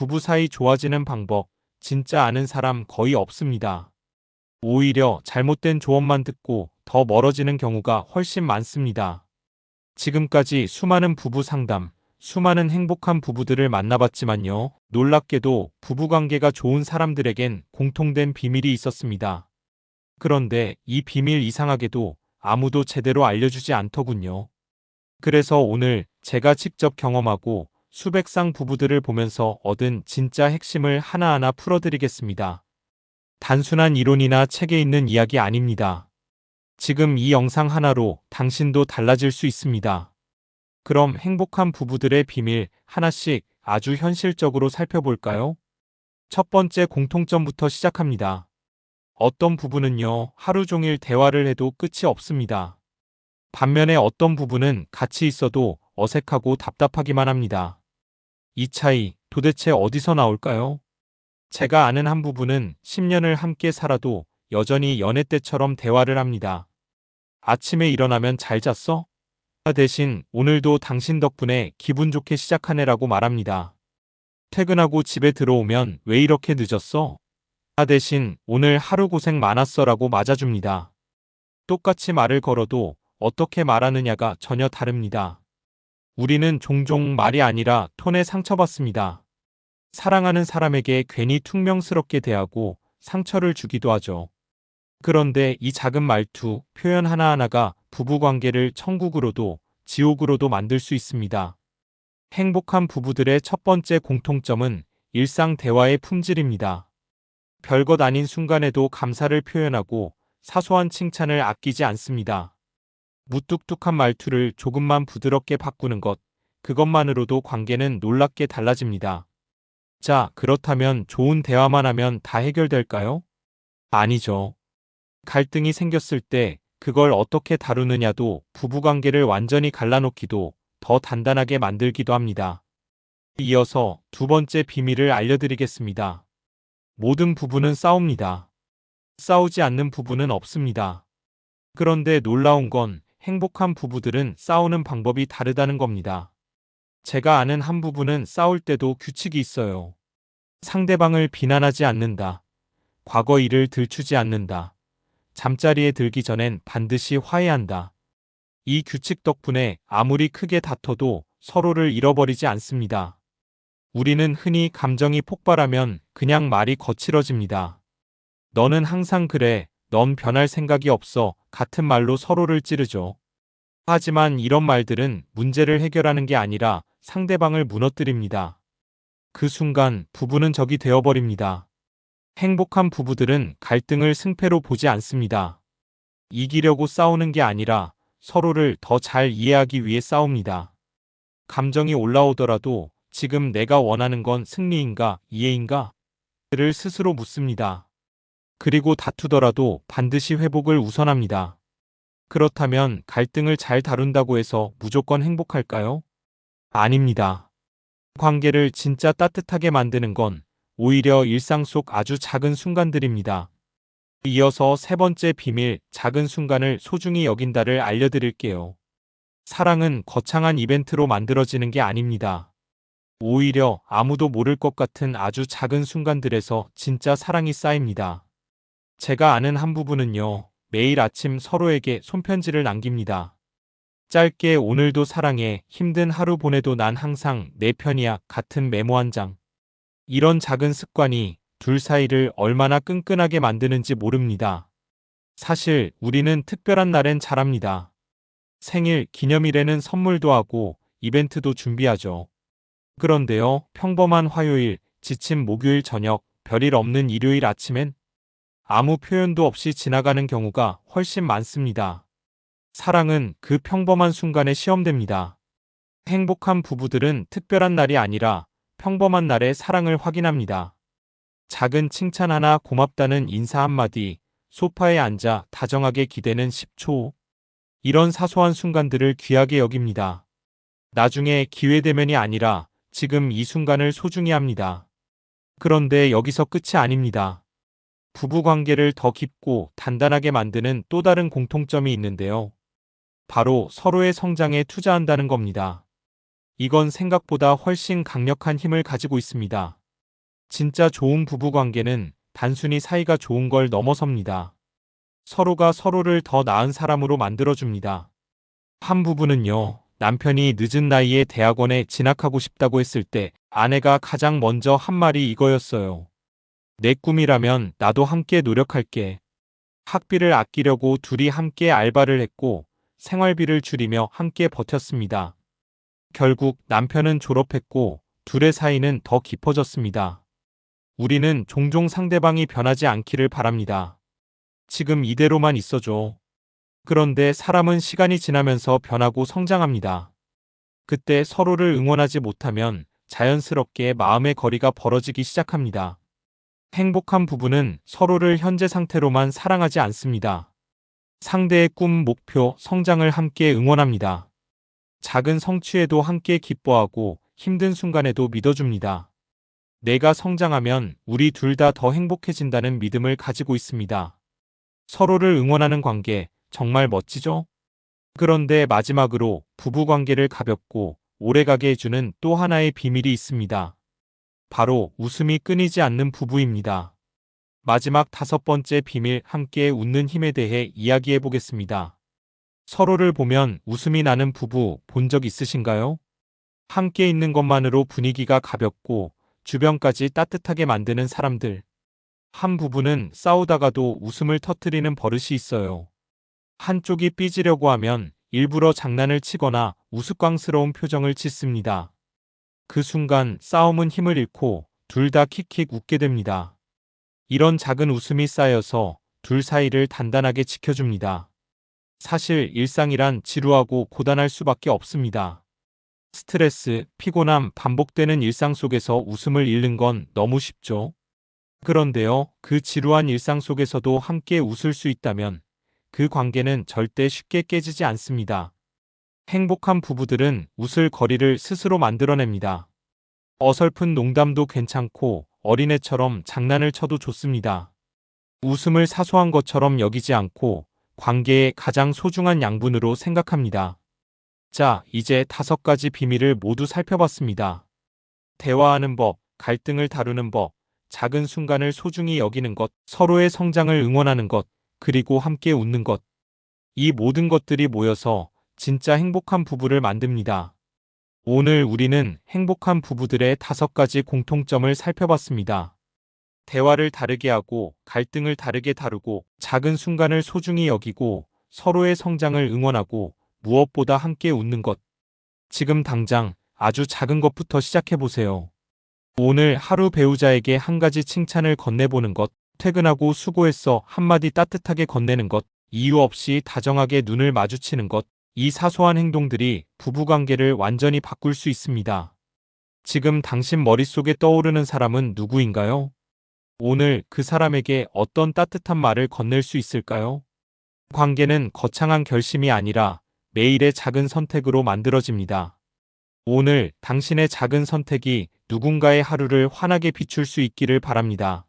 부부 사이 좋아지는 방법, 진짜 아는 사람 거의 없습니다. 오히려 잘못된 조언만 듣고 더 멀어지는 경우가 훨씬 많습니다. 지금까지 수많은 부부 상담, 수많은 행복한 부부들을 만나봤지만요. 놀랍게도 부부관계가 좋은 사람들에겐 공통된 비밀이 있었습니다. 그런데 이 비밀 이상하게도 아무도 제대로 알려주지 않더군요. 그래서 오늘 제가 직접 경험하고 수백 상 부부들을 보면서 얻은 진짜 핵심을 하나하나 풀어드리겠습니다. 단순한 이론이나 책에 있는 이야기 아닙니다. 지금 이 영상 하나로 당신도 달라질 수 있습니다. 그럼 행복한 부부들의 비밀 하나씩 아주 현실적으로 살펴볼까요? 첫 번째 공통점부터 시작합니다. 어떤 부부는요, 하루 종일 대화를 해도 끝이 없습니다. 반면에 어떤 부부는 같이 있어도 어색하고 답답하기만 합니다. 이 차이 도대체 어디서 나올까요? 제가 아는 한 부부는 10년을 함께 살아도 여전히 연애 때처럼 대화를 합니다. 아침에 일어나면 잘 잤어? 대신 오늘도 당신 덕분에 기분 좋게 시작하네라고 말합니다. 퇴근하고 집에 들어오면 왜 이렇게 늦었어? 대신 오늘 하루 고생 많았어라고 맞아줍니다. 똑같이 말을 걸어도 어떻게 말하느냐가 전혀 다릅니다. 우리는 종종 말이 아니라 톤에 상처받습니다. 사랑하는 사람에게 괜히 퉁명스럽게 대하고 상처를 주기도 하죠. 그런데 이 작은 말투, 표현 하나하나가 부부관계를 천국으로도 지옥으로도 만들 수 있습니다. 행복한 부부들의 첫 번째 공통점은 일상 대화의 품질입니다. 별것 아닌 순간에도 감사를 표현하고 사소한 칭찬을 아끼지 않습니다. 무뚝뚝한 말투를 조금만 부드럽게 바꾸는 것, 그것만으로도 관계는 놀랍게 달라집니다. 자, 그렇다면 좋은 대화만 하면 다 해결될까요? 아니죠. 갈등이 생겼을 때 그걸 어떻게 다루느냐도 부부관계를 완전히 갈라놓기도 더 단단하게 만들기도 합니다. 이어서 두 번째 비밀을 알려드리겠습니다. 모든 부부는 싸웁니다. 싸우지 않는 부부는 없습니다. 그런데 놀라운 건 행복한 부부들은 싸우는 방법이 다르다는 겁니다. 제가 아는 한 부부는 싸울 때도 규칙이 있어요. 상대방을 비난하지 않는다. 과거 일을 들추지 않는다. 잠자리에 들기 전엔 반드시 화해한다. 이 규칙 덕분에 아무리 크게 다퉈도 서로를 잃어버리지 않습니다. 우리는 흔히 감정이 폭발하면 그냥 말이 거칠어집니다. 너는 항상 그래, 넌 변할 생각이 없어, 같은 말로 서로를 찌르죠. 하지만 이런 말들은 문제를 해결하는 게 아니라 상대방을 무너뜨립니다. 그 순간 부부는 적이 되어버립니다. 행복한 부부들은 갈등을 승패로 보지 않습니다. 이기려고 싸우는 게 아니라 서로를 더 잘 이해하기 위해 싸웁니다. 감정이 올라오더라도 지금 내가 원하는 건 승리인가 이해인가? 를 스스로 묻습니다. 그리고 다투더라도 반드시 회복을 우선합니다. 그렇다면 갈등을 잘 다룬다고 해서 무조건 행복할까요? 아닙니다. 관계를 진짜 따뜻하게 만드는 건 오히려 일상 속 아주 작은 순간들입니다. 이어서 세 번째 비밀, 작은 순간을 소중히 여긴다를 알려드릴게요. 사랑은 거창한 이벤트로 만들어지는 게 아닙니다. 오히려 아무도 모를 것 같은 아주 작은 순간들에서 진짜 사랑이 쌓입니다. 제가 아는 한 부부는요, 매일 아침 서로에게 손편지를 남깁니다. 짧게 오늘도 사랑해, 힘든 하루 보내도 난 항상 내 편이야 같은 메모 한 장. 이런 작은 습관이 둘 사이를 얼마나 끈끈하게 만드는지 모릅니다. 사실 우리는 특별한 날엔 잘합니다. 생일, 기념일에는 선물도 하고 이벤트도 준비하죠. 그런데요, 평범한 화요일, 지친 목요일 저녁, 별일 없는 일요일 아침엔 아무 표현도 없이 지나가는 경우가 훨씬 많습니다. 사랑은 그 평범한 순간에 시험됩니다. 행복한 부부들은 특별한 날이 아니라 평범한 날의 사랑을 확인합니다. 작은 칭찬 하나 고맙다는 인사 한마디, 소파에 앉아 다정하게 기대는 10초. 이런 사소한 순간들을 귀하게 여깁니다. 나중에 기회되면이 아니라 지금 이 순간을 소중히 합니다. 그런데 여기서 끝이 아닙니다. 부부 관계를 더 깊고 단단하게 만드는 또 다른 공통점이 있는데요. 바로 서로의 성장에 투자한다는 겁니다. 이건 생각보다 훨씬 강력한 힘을 가지고 있습니다. 진짜 좋은 부부 관계는 단순히 사이가 좋은 걸 넘어섭니다. 서로가 서로를 더 나은 사람으로 만들어줍니다. 한 부부는요, 남편이 늦은 나이에 대학원에 진학하고 싶다고 했을 때 아내가 가장 먼저 한 말이 이거였어요. 내 꿈이라면 나도 함께 노력할게. 학비를 아끼려고 둘이 함께 알바를 했고 생활비를 줄이며 함께 버텼습니다. 결국 남편은 졸업했고 둘의 사이는 더 깊어졌습니다. 우리는 종종 상대방이 변하지 않기를 바랍니다. 지금 이대로만 있어줘. 그런데 사람은 시간이 지나면서 변하고 성장합니다. 그때 서로를 응원하지 못하면 자연스럽게 마음의 거리가 벌어지기 시작합니다. 행복한 부부는 서로를 현재 상태로만 사랑하지 않습니다. 상대의 꿈, 목표, 성장을 함께 응원합니다. 작은 성취에도 함께 기뻐하고 힘든 순간에도 믿어줍니다. 내가 성장하면 우리 둘 다 더 행복해진다는 믿음을 가지고 있습니다. 서로를 응원하는 관계 정말 멋지죠? 그런데 마지막으로 부부 관계를 가볍고 오래가게 해주는 또 하나의 비밀이 있습니다. 바로 웃음이 끊이지 않는 부부입니다. 마지막 다섯 번째 비밀 함께 웃는 힘에 대해 이야기해 보겠습니다. 서로를 보면 웃음이 나는 부부 본 적 있으신가요? 함께 있는 것만으로 분위기가 가볍고 주변까지 따뜻하게 만드는 사람들. 한 부부는 싸우다가도 웃음을 터뜨리는 버릇이 있어요. 한쪽이 삐지려고 하면 일부러 장난을 치거나 우스꽝스러운 표정을 짓습니다. 그 순간 싸움은 힘을 잃고 둘 다 킥킥 웃게 됩니다. 이런 작은 웃음이 쌓여서 둘 사이를 단단하게 지켜줍니다. 사실 일상이란 지루하고 고단할 수밖에 없습니다. 스트레스, 피곤함, 반복되는 일상 속에서 웃음을 잃는 건 너무 쉽죠? 그런데요, 그 지루한 일상 속에서도 함께 웃을 수 있다면 그 관계는 절대 쉽게 깨지지 않습니다. 행복한 부부들은 웃을 거리를 스스로 만들어냅니다. 어설픈 농담도 괜찮고 어린애처럼 장난을 쳐도 좋습니다. 웃음을 사소한 것처럼 여기지 않고 관계의 가장 소중한 양분으로 생각합니다. 자, 이제 다섯 가지 비밀을 모두 살펴봤습니다. 대화하는 법, 갈등을 다루는 법, 작은 순간을 소중히 여기는 것, 서로의 성장을 응원하는 것, 그리고 함께 웃는 것. 이 모든 것들이 모여서 진짜 행복한 부부를 만듭니다. 오늘 우리는 행복한 부부들의 다섯 가지 공통점을 살펴봤습니다. 대화를 다르게 하고 갈등을 다르게 다루고 작은 순간을 소중히 여기고 서로의 성장을 응원하고 무엇보다 함께 웃는 것. 지금 당장 아주 작은 것부터 시작해 보세요. 오늘 하루 배우자에게 한 가지 칭찬을 건네보는 것, 퇴근하고 수고했어 한마디 따뜻하게 건네는 것, 이유 없이 다정하게 눈을 마주치는 것, 이 사소한 행동들이 부부관계를 완전히 바꿀 수 있습니다. 지금 당신 머릿속에 떠오르는 사람은 누구인가요? 오늘 그 사람에게 어떤 따뜻한 말을 건넬 수 있을까요? 관계는 거창한 결심이 아니라 매일의 작은 선택으로 만들어집니다. 오늘 당신의 작은 선택이 누군가의 하루를 환하게 비출 수 있기를 바랍니다.